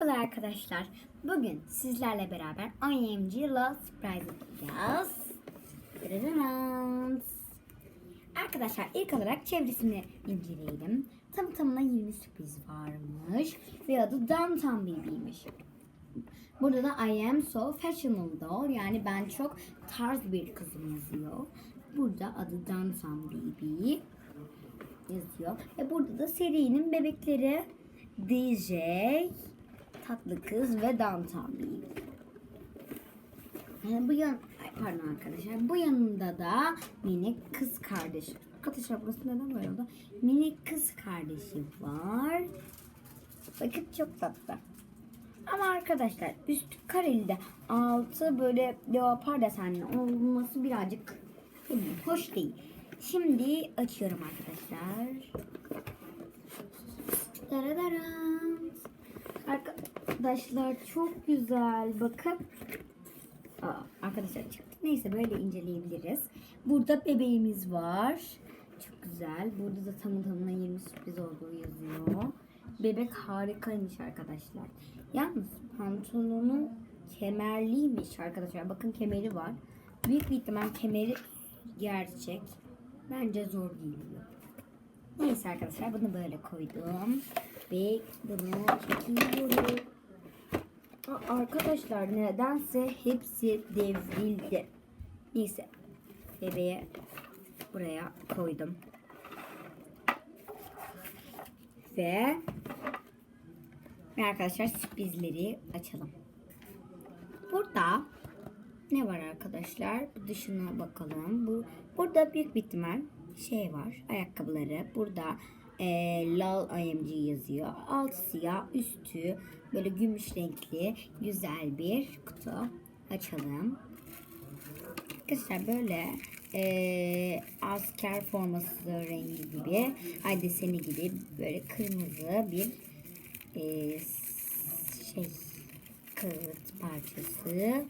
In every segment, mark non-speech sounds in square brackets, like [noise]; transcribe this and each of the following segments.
Merhaba arkadaşlar. Bugün sizlerle beraber IMG Love Surprise yapacağız. Arkadaşlar ilk olarak çevresini inceleyelim. Tam tamına 20 sürpriz varmış. Ve adı Downtown Baby'ymiş. Burada da I am so fashionable yani ben çok tarz bir kızım yazıyor. Burada adı Downtown Baby yazıyor. Ve burada da serinin bebekleri DJ, Tatlı Kız ve Downtown Baby. Yani bu yan, ay pardon arkadaşlar. Bu yanında da minik kız kardeşi. Arkadaşlar burası neden böyle oldu? Minik kız kardeşi var. Bakın çok tatlı. Ama arkadaşlar üstü kareli altı böyle leopar desenli olması birazcık hoş değil. Şimdi açıyorum arkadaşlar. Daradaram. Arkadaşlar çok güzel. Bakın. Aa, arkadaşlar çıktı. Neyse böyle inceleyebiliriz. Burada bebeğimiz var. Çok güzel. Burada da tamı tamına 20 sürpriz olduğu yazıyor. Bebek harikaymış arkadaşlar. Yalnız pantolonu kemerliymiş arkadaşlar. Bakın kemeri var. Büyük bir ihtimal kemeri gerçek. Bence zor giyiliyor. Neyse arkadaşlar bunu böyle koydum. Ve bunu çekiyorum. Arkadaşlar nedense hepsi devrildi. Neyse. Bebeğe buraya koydum. Ve arkadaşlar sürprizleri açalım. Burada ne var arkadaşlar? Dışına bakalım. Bu burada büyük bir ihtimal şey var. Ayakkabıları. Burada e, Lal IMG yazıyor. Altı siyah, üstü böyle gümüş renkli güzel bir kutu. Açalım. Arkadaşlar böyle e, asker forması rengi gibi, ay deseni gibi böyle kırmızı bir e, şey kağıt parçası.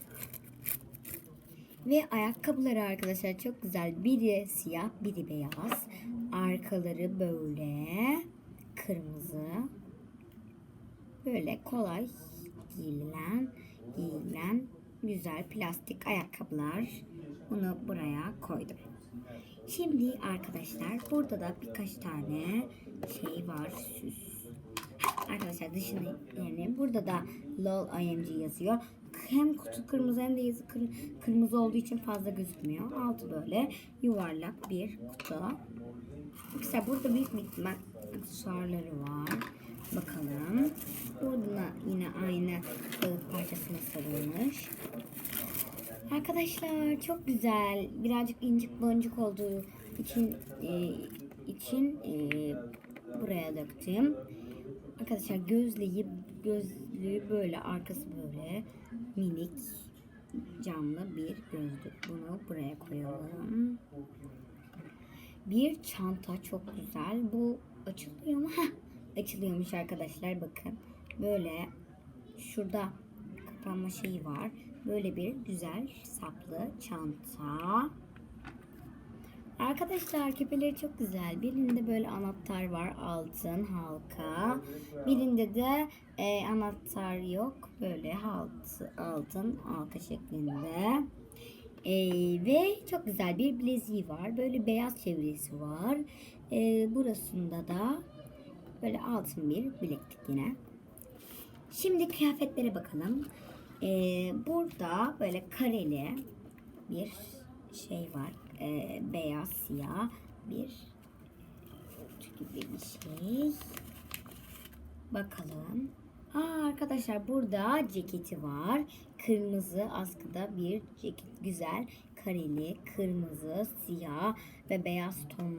Ve ayakkabıları arkadaşlar çok güzel. Biri siyah, biri beyaz. Arkaları böyle kırmızı. Böyle kolay giyilen, giyilen güzel plastik ayakkabılar. Bunu buraya koydum. Şimdi arkadaşlar burada da birkaç tane şey var. Süs. Arkadaşlar dışını yani burada da LOL IMG yazıyor. Hem kutu kırmızı hem de yazı kır- kırmızı olduğu için fazla gözükmüyor. Altı böyle yuvarlak bir kutu. Mesela burada büyük bir ihtimal aksesuarları var. Bakalım. Burada yine aynı kağıt parçasına sarılmış. Arkadaşlar çok güzel. Birazcık incik boncuk olduğu için e, için e, buraya döktüm. Arkadaşlar gözlüğü gözlüğü böyle arkası böyle minik camlı bir gözlük. Bunu buraya koyalım. Bir çanta çok güzel. Bu açılıyor mu? Heh, açılıyormuş arkadaşlar bakın. Böyle şurada kapanma şeyi var. Böyle bir güzel saplı çanta. Arkadaşlar küpeleri çok güzel. Birinde böyle anahtar var altın halka. Birinde de e, anahtar yok. Böyle altı, altın halka şeklinde. E, ve çok güzel bir bileziği var. Böyle beyaz çevresi var. E, burasında da böyle altın bir bileklik yine. Şimdi kıyafetlere bakalım. E, burada böyle kareli bir şey var. E, beyaz siyah bir gibi bir şey. Bakalım. Aa, arkadaşlar burada ceketi var. Kırmızı askıda bir ceket. Güzel kareli, kırmızı, siyah ve beyaz ton,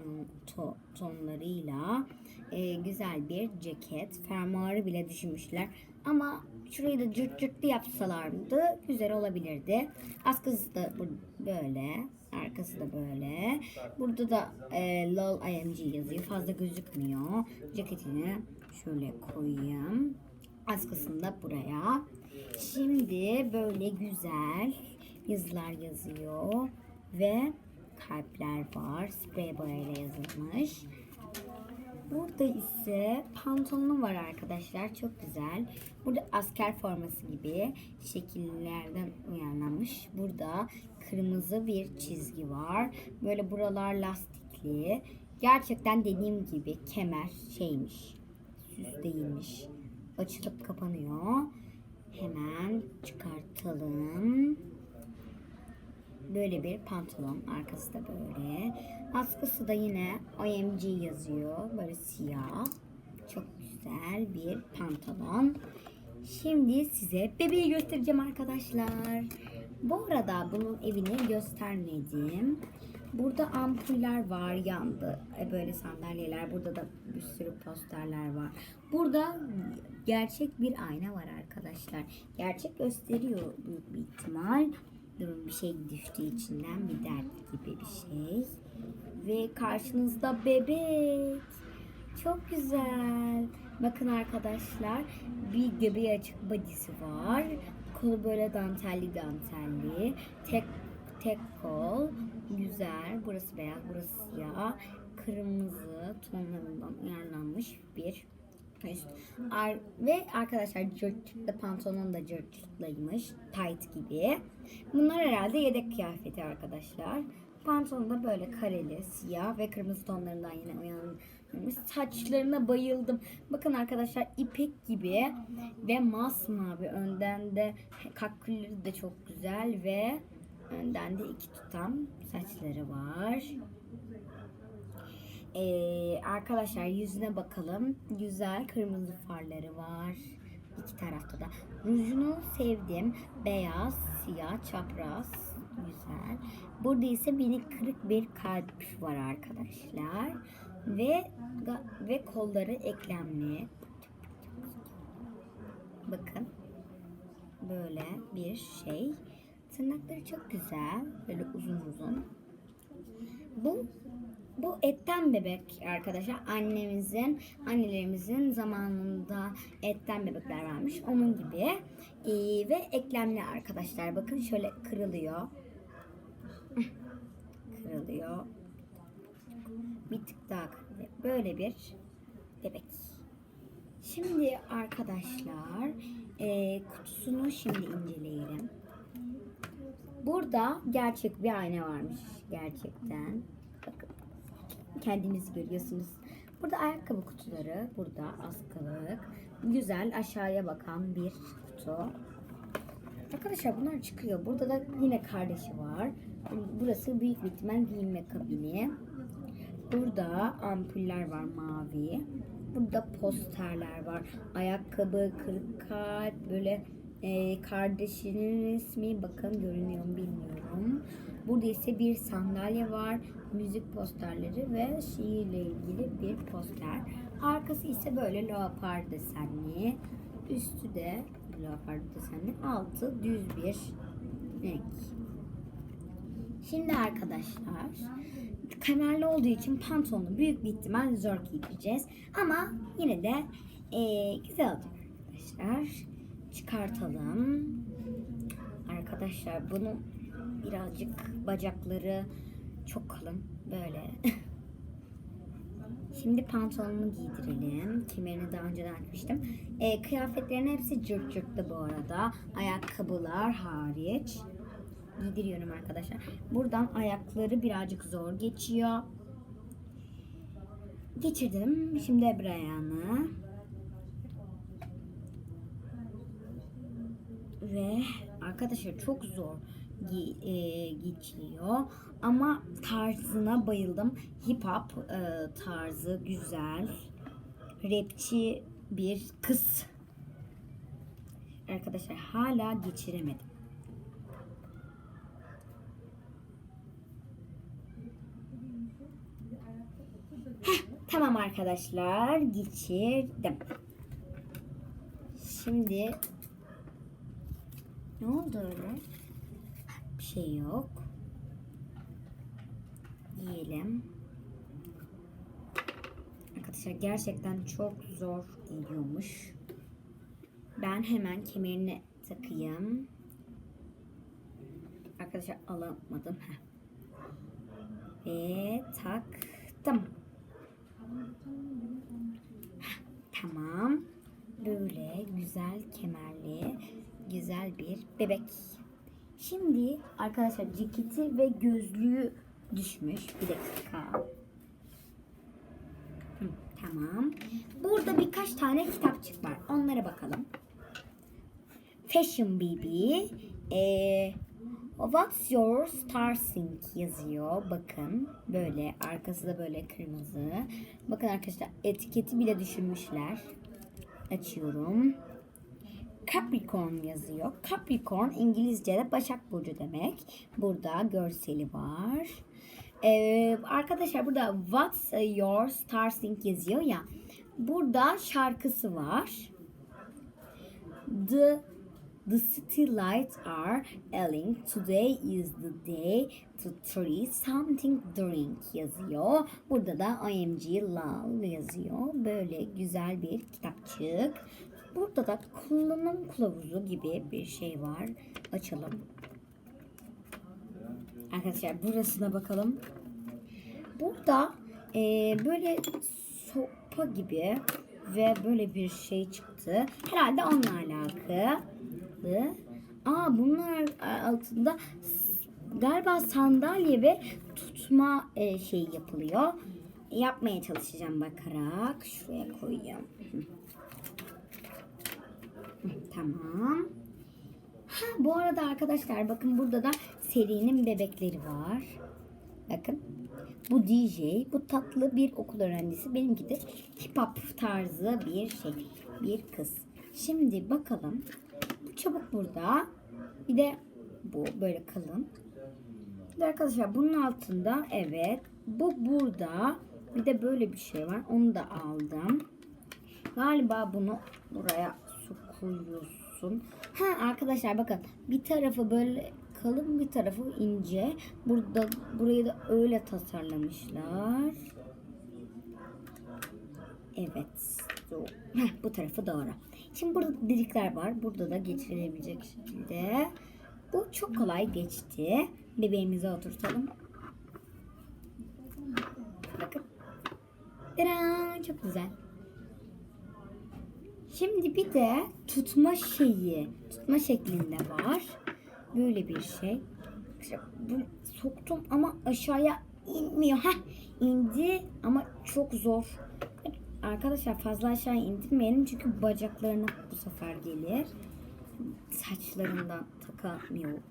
to, tonlarıyla e, güzel bir ceket. Fermuarı bile düşünmüşler. Ama şurayı da cırt cırtlı yapsalardı güzel olabilirdi. Askısı da böyle. Arkası da böyle. Burada da e, LOL IMG yazıyor. Fazla gözükmüyor. Ceketini şöyle koyayım. Askısını da buraya. Şimdi böyle güzel yazılar yazıyor. Ve kalpler var. Sprey boyayla yazılmış. Burada ise pantolonu var arkadaşlar. Çok güzel. Burada asker forması gibi şekillerden uyarlanmış. Burada kırmızı bir çizgi var. Böyle buralar lastikli. Gerçekten dediğim gibi kemer şeymiş. Süs değilmiş. Açılıp kapanıyor. Hemen çıkartalım. Böyle bir pantolon. Arkası da böyle. Askısı da yine IMG yazıyor. Böyle siyah. Çok güzel bir pantolon. Şimdi size bebeği göstereceğim arkadaşlar. Bu arada bunun evini göstermedim. Burada ampuller var yandı. E, Böyle sandalyeler. Burada da bir sürü posterler var. Burada gerçek bir ayna var arkadaşlar. Gerçek gösteriyor büyük bir ihtimal. Durun bir şey düştü içinden bir dert gibi bir şey. Ve karşınızda bebek. Çok güzel. Bakın arkadaşlar bir göbeği açık badisi var. Kolu böyle dantelli dantelli. Tek tek kol. Güzel. Burası beyaz, burası siyah. Kırmızı tonlarından uyarlanmış bir üst. Ar- ve arkadaşlar cırtçıklı pantolon da cırtçıklıymış. Tight gibi. Bunlar herhalde yedek kıyafeti arkadaşlar. Pantolon da böyle kareli, siyah ve kırmızı tonlarından yine uyanmış. Saçlarına bayıldım. Bakın arkadaşlar ipek gibi ve masmavi. Önden de kakülleri de çok güzel ve önden de iki tutam saçları var. Ee, arkadaşlar yüzüne bakalım. Güzel kırmızı farları var. İki tarafta da. Rujunu sevdim. Beyaz, siyah, çapraz. Güzel. Burada ise minik kırık bir kalp var arkadaşlar. Ve ve kolları eklemli. Bakın. Böyle bir şey. Tırnakları çok güzel. Böyle uzun uzun. Bu bu etten bebek arkadaşlar. Annemizin, annelerimizin zamanında etten bebekler varmış. Onun gibi. Ee, ve eklemli arkadaşlar. Bakın şöyle kırılıyor. kırılıyor. Bir tık daha kırılıyor. Böyle bir bebek. Şimdi arkadaşlar ee, kutusunu şimdi inceleyelim. Burada gerçek bir ayna varmış. Gerçekten. Bakın. Kendinizi görüyorsunuz. Burada ayakkabı kutuları. Burada askılık. Güzel aşağıya bakan bir kutu. Arkadaşlar bunlar çıkıyor. Burada da yine kardeşi var. Burası büyük bir ihtimal giyinme kabini. Burada ampuller var mavi. Burada posterler var. Ayakkabı, kırık kalp, böyle e, kardeşinin resmi bakın görünüyor mu bilmiyorum. Burada ise bir sandalye var, müzik posterleri ve şiirle ilgili bir poster. Arkası ise böyle leopar desenli. Üstü de leopar desenli. Altı düz bir renk. Şimdi arkadaşlar kemerli olduğu için pantolonu büyük bir ihtimal zor giydireceğiz. Ama yine de e, güzel olacak arkadaşlar. Çıkartalım. Arkadaşlar bunu birazcık bacakları çok kalın böyle. [laughs] Şimdi pantolonunu giydirelim. Kemerini daha önceden açmıştım. E, kıyafetlerin hepsi cırt cırtlı bu arada. Ayakkabılar hariç. Giydiriyorum arkadaşlar. Buradan ayakları birazcık zor geçiyor. Geçirdim. Şimdi öbür Ve arkadaşlar çok zor gi- e, geçiliyor. Ama tarzına bayıldım. Hip hop e, tarzı güzel. Rapçi bir kız. Arkadaşlar hala geçiremedim. Tamam arkadaşlar geçirdim. Şimdi ne oldu öyle? Bir şey yok. Yiyelim. Arkadaşlar gerçekten çok zor giyiyormuş. Ben hemen kemerini takayım. Arkadaşlar alamadım. Heh. Ve taktım. Tamam. Böyle güzel kemerli, güzel bir bebek. Şimdi arkadaşlar ceketi ve gözlüğü düşmüş. Bir dakika. Hı, tamam. Burada birkaç tane kitapçık var. Onlara bakalım. Fashion Baby. Ee, What's your star sync yazıyor. Bakın böyle arkası da böyle kırmızı. Bakın arkadaşlar etiketi bile düşünmüşler. Açıyorum. Capricorn yazıyor. Capricorn İngilizce'de Başak Burcu demek. Burada görseli var. Ee, arkadaşlar burada What's your star sync yazıyor ya. Burada şarkısı var. The The city lights are yelling. Today is the day to try something drink yazıyor. Burada da IMG Love yazıyor. Böyle güzel bir kitapçık. Burada da kullanım kılavuzu gibi bir şey var. Açalım. Arkadaşlar burasına bakalım. Burada e, böyle sopa gibi ve böyle bir şey çıktı. Herhalde onunla alakalı. Aa bunlar altında galiba sandalye ve tutma e, şey yapılıyor. Yapmaya çalışacağım bakarak. Şuraya koyayım. Tamam. Ha, bu arada arkadaşlar bakın burada da serinin bebekleri var. Bakın. Bu DJ, bu tatlı bir okul öğrencisi. Benimki de hip hop tarzı bir şey. Bir kız. Şimdi bakalım. Bu çabuk burada. Bir de bu böyle kalın. Bir arkadaşlar bunun altında evet. Bu burada. Bir de böyle bir şey var. Onu da aldım. Galiba bunu buraya koyuyorsun. Ha arkadaşlar bakın bir tarafı böyle kalın bir tarafı ince. Burada burayı da öyle tasarlamışlar. Evet. Heh, bu tarafı doğru. Şimdi burada delikler var. Burada da geçirilebilecek şekilde. Bu çok kolay geçti. Bebeğimize oturtalım. Bakın. Tadam, çok güzel. Şimdi bir de tutma şeyi, tutma şeklinde var. Böyle bir şey. Bu soktum ama aşağıya inmiyor. Heh, indi ama çok zor. Arkadaşlar fazla aşağı indirmeyelim çünkü bacaklarına bu sefer gelir. Saçlarından takamıyorum.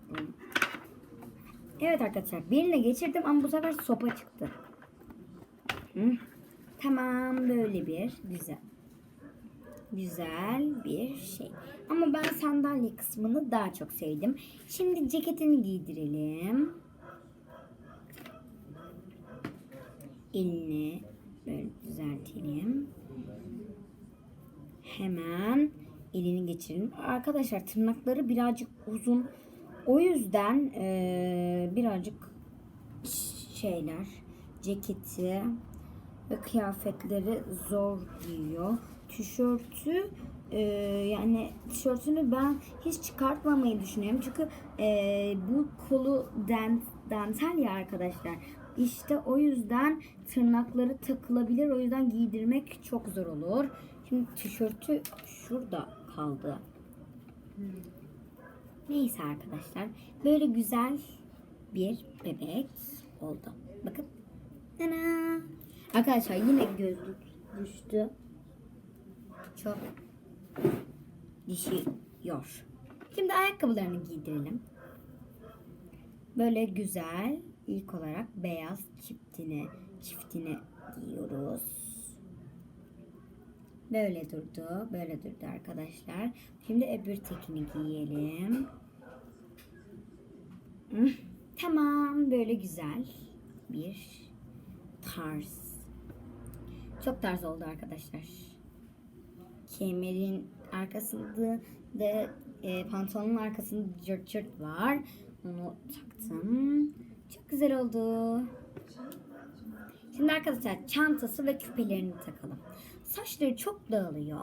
Evet arkadaşlar birine geçirdim ama bu sefer sopa çıktı. Hı. Tamam böyle bir güzel. Güzel bir şey. Ama ben sandalye kısmını daha çok sevdim. Şimdi ceketini giydirelim. Elini böyle düzeltelim. Hemen elini geçirelim. Arkadaşlar tırnakları birazcık uzun. O yüzden eee, birazcık şeyler ceketi ve kıyafetleri zor giyiyor. Tişörtü e, yani tişörtünü ben hiç çıkartmamayı düşünüyorum. Çünkü e, bu kolu dent, dantel ya arkadaşlar. İşte o yüzden tırnakları takılabilir. O yüzden giydirmek çok zor olur. Şimdi tişörtü şurada kaldı. Neyse arkadaşlar. Böyle güzel bir bebek oldu. Bakın. Tana. Arkadaşlar yine gözlük düştü. Çok düşüyor. Şimdi ayakkabılarını giydirelim. Böyle güzel ilk olarak beyaz çiftini çiftini giyiyoruz. Böyle durdu. Böyle durdu arkadaşlar. Şimdi öbür tekini giyelim. Hı, Tamam. Böyle güzel bir tarz. Çok tarz oldu arkadaşlar. Kemerin arkasında da e, pantolonun arkasında cırt cırt var. Onu taktım. Çok güzel oldu. Şimdi arkadaşlar çantası ve küpelerini takalım. Saçları çok dağılıyor.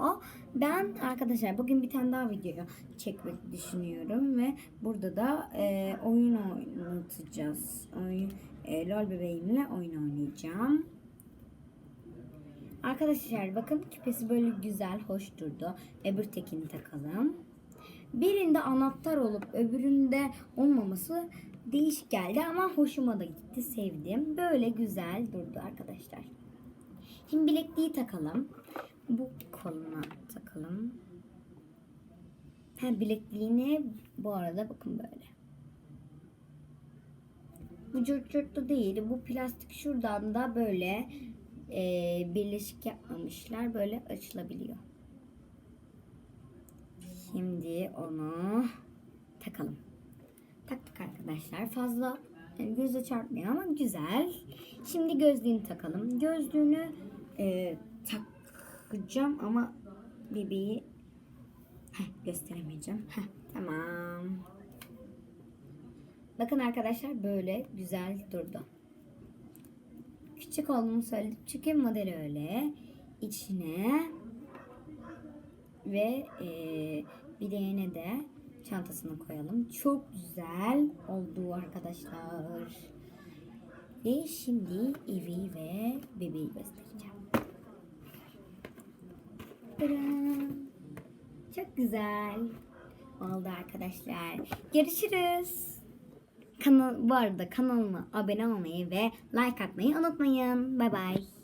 Ben arkadaşlar bugün bir tane daha video çekmek düşünüyorum ve burada da e, oyun oynatacağız. Oyun, e, LOL bebeğimle oyun oynayacağım. Arkadaşlar bakın küpesi böyle güzel, hoş durdu. Öbür tekini takalım. Birinde anahtar olup öbüründe olmaması değişik geldi ama hoşuma da gitti, sevdim. Böyle güzel durdu arkadaşlar. Şimdi bilekliği takalım. Bu koluna takalım. Ha bilekliğine bu arada bakın böyle. Bu cırt cırtlı değil. Bu plastik şuradan da böyle e, birleşik yapmamışlar. Böyle açılabiliyor. Şimdi onu takalım. Taktık arkadaşlar. Fazla yani göze çarpmıyor ama güzel. Şimdi gözlüğünü takalım. Gözlüğünü e, takacağım ama bebeği Heh, gösteremeyeceğim. Heh, tamam. Bakın arkadaşlar böyle güzel durdu. Küçük olduğunu söyledim çünkü model öyle. İçine ve e, bileğine de çantasını koyalım. Çok güzel oldu arkadaşlar. Ve şimdi evi ve bebeği göstereceğim. Çok güzel oldu arkadaşlar. Görüşürüz. Kanal, bu arada kanalıma abone olmayı ve like atmayı unutmayın. Bay bay.